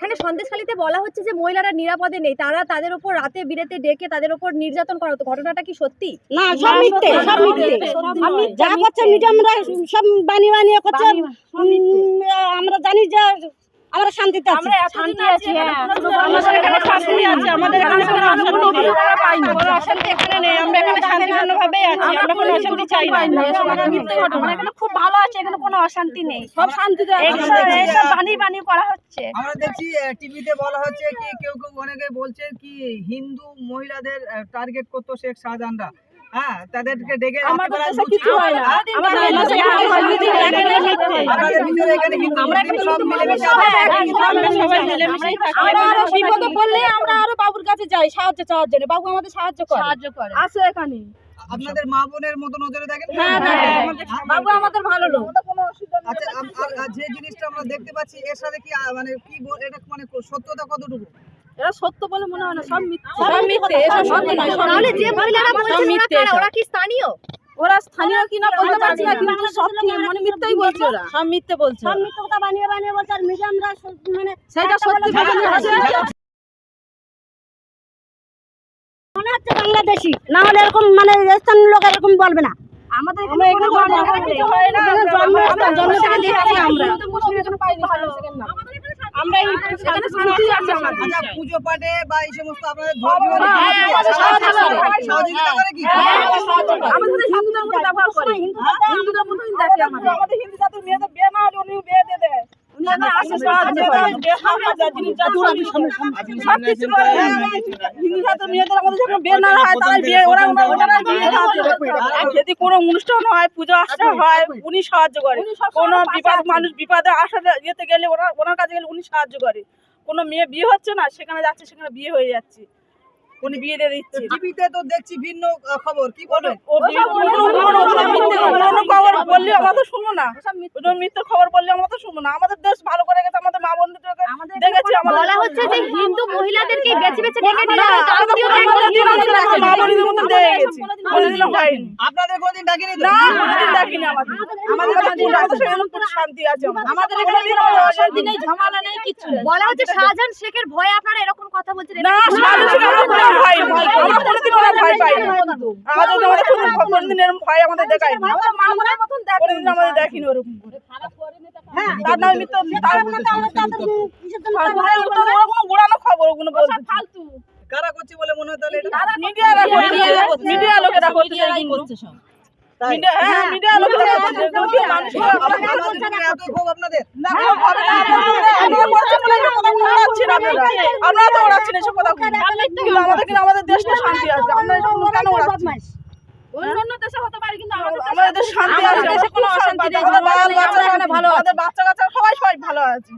এখানে সন্দেশখালিতে বলা হচ্ছে যে মহিলারা নিরাপদে নেই। তারা তাদের উপর রাতে বিরেতে ডেকে তাদের উপর নির্যাতন করা হতো। ঘটনাটা কি সত্যি? না সব মিথ্যে সব মিথ্যে। যা করছে মিডিয়ামরা সব বানিয়ে বানিয়ে করছে আমরা জানি যে আমরা শান্তিতে আছি। শান্তি আছি হ্যাঁ। আমাদের এখানে শান্তি আছে আমাদের এখানে কোনো অশান্তি আমরা পাইনি কোনো অশান্তি এখানে নেই আমরা এখানে শান্তিপূর্ণভাবেই আছি আমরা কোনো অশান্তি চাই না। আমরা এখানে খুব ভালো আছে এখানে কোনো অশান্তি নেই। সব শান্তিতে এইসব এইসব বানিয়ে বানিয়ে করা হচ্ছে। আমরা দেখছি টিভিতে বলা হচ্ছে কি কেউ কেউ অনেকে বলছে কি হিন্দু মহিলাদের টার্গেট করতো শেখ শাহজাহানরা। হ্যাঁ তাদেরকে ডেকে আমাদের কিছু হয় না? আমাদের দেশে কিছু না। আপনাদের ভিতরে এখানে হিন্দু মুসলিম সব মিলেমিশে সবাই আছে। এক, আমরা সবাই মিলেমিশেই থাকি। আমরা আরও বিপদে পড়লে আমরা আরও বাবুর কাছে যাই সাহায্য চাওয়ার জন্য। বাবু আমাদের সাহায্য করে। সাহায্য করে। আছে এখানে। আপনাদের মা বোনের মতো নজরে দেখেন? হ্যাঁ বাবু আমাদের ভালো লোক আচ্ছা আর- যে জিনিসটা আমরা দেখতে পাচ্ছি এর সাথে কি মানে কি এটা মানে সত্যতা কতটুকু? এরা সত্য বলে মনে হয় না সব মিথ্যে। সব মিথ্যে এসব সত্য নয় তাহলে যে মহিলারা বলছেন ওরা কারা? ওরা কি স্থানীয়? ওরা স্থানীয় কিনা বলতে পারছি না কিন্তু সত্যি মানে মিথ্যাই বলছে ওরা। সব মিথ্যে। বলছে সব মিথ্যে কথা বানিয়ে বানিয়ে বলছে আর মিডিয়ামরা মানে সেটা সত্যি বলে মনে হচ্ছে বাংলাদেশি। না হলে এরকম মানে স্থানীয় লোক এরকম বলবে না। আমাদের আমরা এখানে জন্ম কিছু হয় না। জন্ম জন্ম থেকে দেখছি আমরা আমরা। এই এখানে শান্তি আছে। আমাদের। আচ্ছা পুজো পাঠে বা এই সমস্ত আপনাদের ধর্মীয় হ্যাঁ, আমাদের সহযোগিতা করে। কি? আমাদের ব্যবহার করে। হিন্দু জাতির মেয়েদের বিয়ে না হলে উনি বিয়ে আসে সাহায্য করে। মেয়েদের আমাদের যখন বিয়ে না হয় বিয়ে ওরা বিয়ে যদি কোনো অনুষ্ঠান হয় পুজো আশ্রা হয় উনি সাহায্য করে। কোনো বিপদ মানুষ বিপদে আসা ইয়েতে গেলে ওরা ওনার কাছে গেলে উনি সাহায্য করে। কোনো মেয়ে বিয়ে হচ্ছে না সেখানে যাচ্ছে সেখানে বিয়ে হয়ে যাচ্ছে। উনি বিয়ে দিয়ে দিচ্ছে। টিভিতে তো দেখছি ভিন্ন খবর কি বলবেন বললে আমরা তো শুনব না মিথ্যে খবর বললে আমরা তো শুনব না আমাদের দেশ ভালো করে গেছে আমাদের মা বন্ধুদেরকে দেখেছি বলা হচ্ছে যে হিন্দু মহিলাদেরকে বেছে বেছে ডেকে নিয়ে আপনাদের কোনদিন ডাকেনি না কোনোদিন দেখিনি আমাদের আমাদের শান্তি আছে আমাদের এখানে দিন অশান্তি নেই ঝামেলা নেই কিছু বলা হচ্ছে শাহজাহান শেখের ভয়ে আপনারা এরকম কথা বলছেন না থেকে আমরা কোনোদিন ওরা ভয় পাই আমাদের তো আমাদের কোনো কোনোদিন এরকম ভয় আমাদের দেখায় না কোনোদিন আমাদের দেখিনি ওরকম করে। হ্যাঁ। তার নামে মিথ্যা। কোনো উড়ানো খবর ওগুলো ফালতু। কারা করছে বলে মনে হয় তাহলে এটা? মিডিয়ারা করছে? মিডিয়া লোকেরা করছে কিন্তু আমরা তো উড়াচ্ছি না এসব কথা কিন্তু আমাদের কিন্তু আমাদের দেশটা শান্তি আছে আমরা এসব কেন কিন্তু আমাদের শান্তি আছে কোনো অশান্তি নেই আমাদের বাচ্চা ভালো আমাদের বাচ্চা কাচ্চা সবাই সবাই ভালো আছে